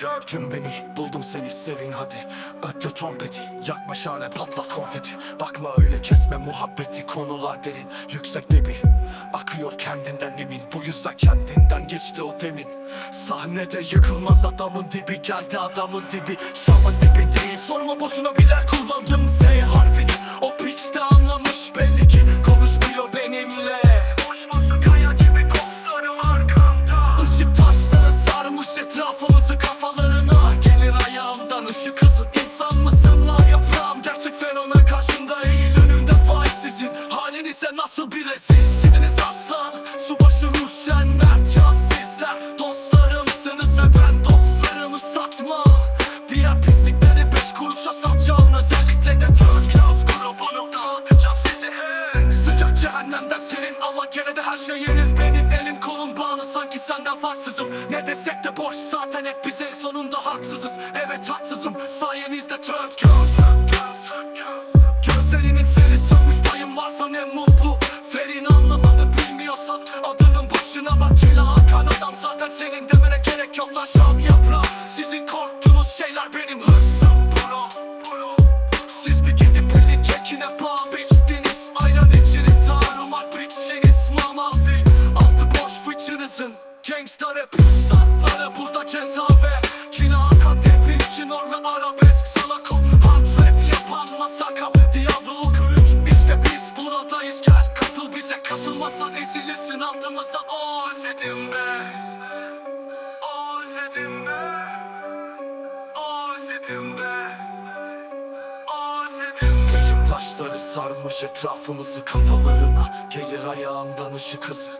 Gördün beni buldum seni sevin hadi. Ötle trompeti yakma şale patlat konfeti. Bakma öyle kesme muhabbeti konular derin. Yüksekte bir akıyor kendinden emin. Bu yüzden kendinden geçti o demin. Sahnede yıkılmaz adamın dibi geldi adamın dibi. Şamın dibi değil sorma boşuna biler insan mısın la yaprağım? Gerçek fenomen karşımda eğil önümde faiz sizin Halinize nasıl bir rezilsiniz sanki senden farksızım. Ne desek de boş zaten hep biz sonunda haksızız. Evet haksızım. Sayenizde Third Class Gözlerinin feri sönmüş dayım varsa ne mutlu. Ferin anlamadı bilmiyorsan adının başına bak. Kila akan adam zaten senin demene gerek yok lan. Şam yaprağı Sizin korktuğunuz şeyler benim hırsım. Bro. Siz bir gidip pilin kekine paha biçtiniz Ayran tarumar biçiniz mamavi Altı boş fıçınızın Gangsta rap üstadları burada ceza ve Kina akan devrin için orme arabesk salako. Hard rap yapan masaka. Diablo okuyup işte biz buradayız. Gel katıl bize katılmazsan ezilirsin. Altımızda Özledim be. Özledim be. Özledim be. Taşları sarmış etrafımızı kafalarına Gelir ayağımdan ışık hızı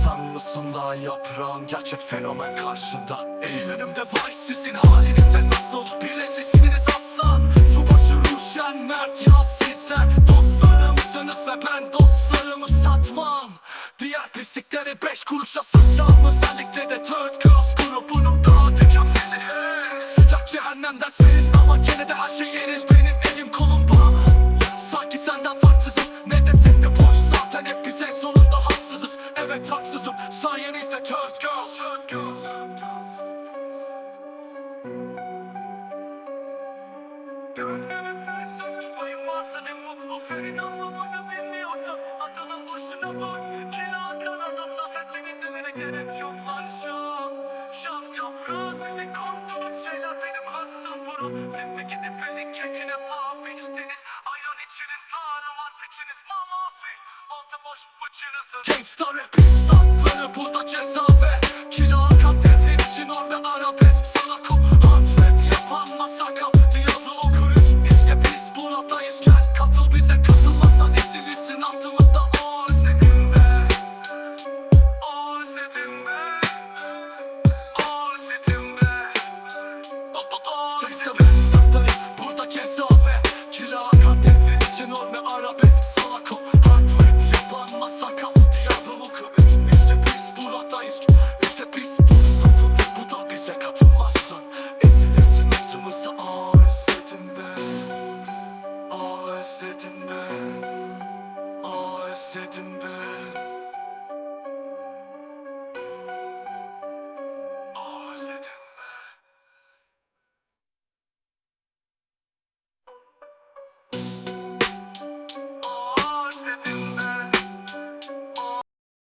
İnsan mısın la yaprağın gerçek fenomen karşında? Eğil önümde var sizin halinize nasıl bilesisiniz aslan Subaşı Ruşen Mert ya sizler. Dostlarımsınız ve ben dostlarımı satmam. Diğer pislikleri beş kuruşa satacağım. Özellikle de Third Class grubunu dağıtacağım sizi. Sıcak cehennemden senin ama gene haksızız Evet haksızım sayenizde Third Girls. Third Girls. Gözlerim varsa ne mutlu Ferin anlamını bilmiyorsun Adının başına bak. Kila Kanada zaten senin demene gerek yok lan şam. Şam yaprağı. Sizin korktuğunuz şeyler benim hırsım bro Siz mi gidip elin kekine paha mamafi Altı boş bıçınızın Gangsta rap